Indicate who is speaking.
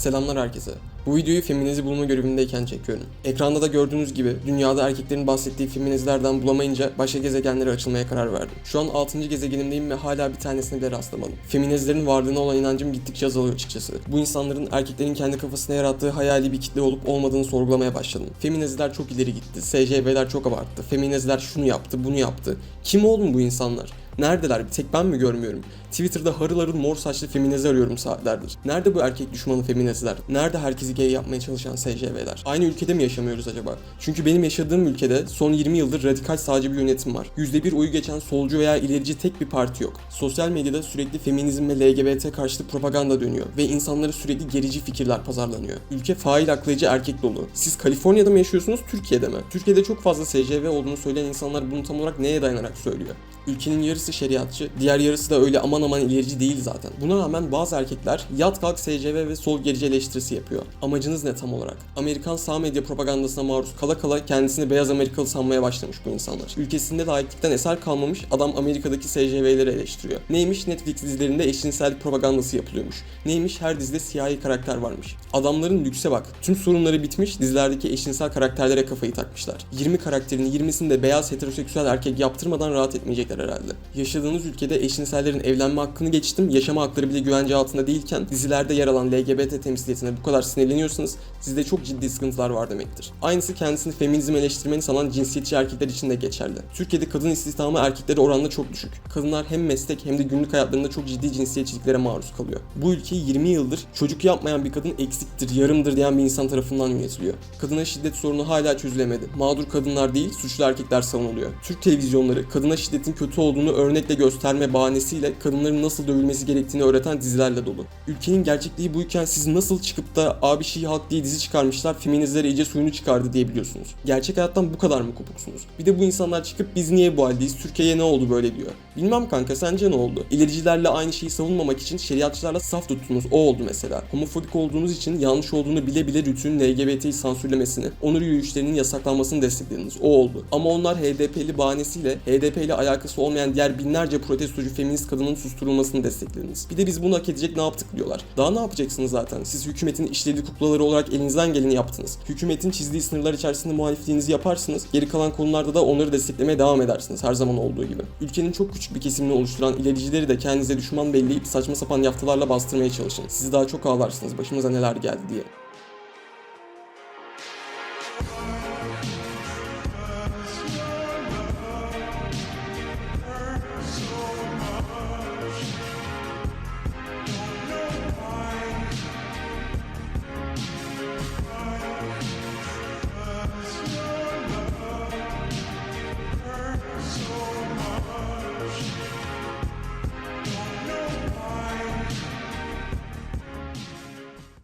Speaker 1: Selamlar herkese. Bu videoyu feminezi bulma görevindeyken çekiyorum. Ekranda da gördüğünüz gibi dünyada erkeklerin bahsettiği feminizlerden bulamayınca başka gezegenlere açılmaya karar verdim. Şu an 6. gezegenimdeyim ve hala bir tanesine bile rastlamadım. Feminizlerin varlığına olan inancım gittikçe azalıyor açıkçası. Bu insanların erkeklerin kendi kafasına yarattığı hayali bir kitle olup olmadığını sorgulamaya başladım. Feminizler çok ileri gitti. SCB'ler çok abarttı. Feminizler şunu yaptı, bunu yaptı. Kim oğlum bu insanlar? Neredeler? Bir tek ben mi görmüyorum? Twitter'da harıl harıl mor saçlı feminize arıyorum saatlerdir. Nerede bu erkek düşmanı feminizler? Nerede herkesi gay yapmaya çalışan SCV'ler? Aynı ülkede mi yaşamıyoruz acaba? Çünkü benim yaşadığım ülkede son 20 yıldır radikal sağcı bir yönetim var. %1 oyu geçen solcu veya ilerici tek bir parti yok. Sosyal medyada sürekli feminizm ve LGBT karşıtı propaganda dönüyor ve insanlara sürekli gerici fikirler pazarlanıyor. Ülke fail aklayıcı erkek dolu. Siz Kaliforniya'da mı yaşıyorsunuz, Türkiye'de mi? Türkiye'de çok fazla SCV olduğunu söyleyen insanlar bunu tam olarak neye dayanarak söylüyor? Ülkenin yarısı şeriatçı, diğer yarısı da öyle aman aman ilerici değil zaten. Buna rağmen bazı erkekler yat kalk SCV ve sol gerici eleştirisi yapıyor. Amacınız ne tam olarak? Amerikan sağ medya propagandasına maruz kala kala kendisini beyaz Amerikalı sanmaya başlamış bu insanlar. Ülkesinde layıklıktan eser kalmamış adam Amerika'daki SCV'leri eleştiriyor. Neymiş Netflix dizilerinde eşcinsellik propagandası yapılıyormuş. Neymiş her dizide siyahi karakter varmış. Adamların lükse bak. Tüm sorunları bitmiş dizilerdeki eşcinsel karakterlere kafayı takmışlar. 20 karakterin 20'sini de beyaz heteroseksüel erkek yaptırmadan rahat etmeyecekler herhalde. Yaşadığınız ülkede eşcinsellerin evlenme hakkını geçtim, yaşama hakları bile güvence altında değilken dizilerde yer alan LGBT temsiliyetine bu kadar sinirleniyorsanız sizde çok ciddi sıkıntılar var demektir. Aynısı kendisini feminizm eleştirmeni sanan cinsiyetçi erkekler için de geçerli. Türkiye'de kadın istihdamı erkeklere oranla çok düşük. Kadınlar hem meslek hem de günlük hayatlarında çok ciddi cinsiyetçiliklere maruz kalıyor. Bu ülkeyi 20 yıldır çocuk yapmayan bir kadın eksiktir, yarımdır diyen bir insan tarafından yönetiliyor. Kadına şiddet sorunu hala çözülemedi. Mağdur kadınlar değil, suçlu erkekler savunuluyor. Türk televizyonları kadına şiddetin kötü olduğunu örnekle gösterme bahanesiyle kadınların nasıl dövülmesi gerektiğini öğreten dizilerle dolu. Ülkenin gerçekliği buyken siz nasıl çıkıp da abi Şii halk diye dizi çıkarmışlar, feminizlere iyice suyunu çıkardı diyebiliyorsunuz. Gerçek hayattan bu kadar mı kopuksunuz? Bir de bu insanlar çıkıp biz niye bu haldeyiz, Türkiye'ye ne oldu böyle diyor. Bilmem kanka sence ne oldu? İlericilerle aynı şeyi savunmamak için şeriatçılarla saf tuttunuz o oldu mesela. Homofobik olduğunuz için yanlış olduğunu bile bile Rütü'nün LGBT'yi sansürlemesini, onur yürüyüşlerinin yasaklanmasını desteklediniz. O oldu. Ama onlar HDP'li bahanesiyle HDP ile alakası olmayan diğer binlerce protestocu feminist kadının susturulmasını desteklediniz. Bir de biz bunu hak edecek ne yaptık diyorlar. Daha ne yapacaksınız zaten? Siz hükümetin işlediği kuklaları olarak elinizden geleni yaptınız. Hükümetin çizdiği sınırlar içerisinde muhalifliğinizi yaparsınız. Geri kalan konularda da onları desteklemeye devam edersiniz her zaman olduğu gibi. Ülkenin çok küçük bir kesimini oluşturan ilericileri de kendinize düşman belleyip saçma sapan yaftalarla bastırmaya çalışın. Sizi daha çok ağlarsınız başımıza neler geldi diye.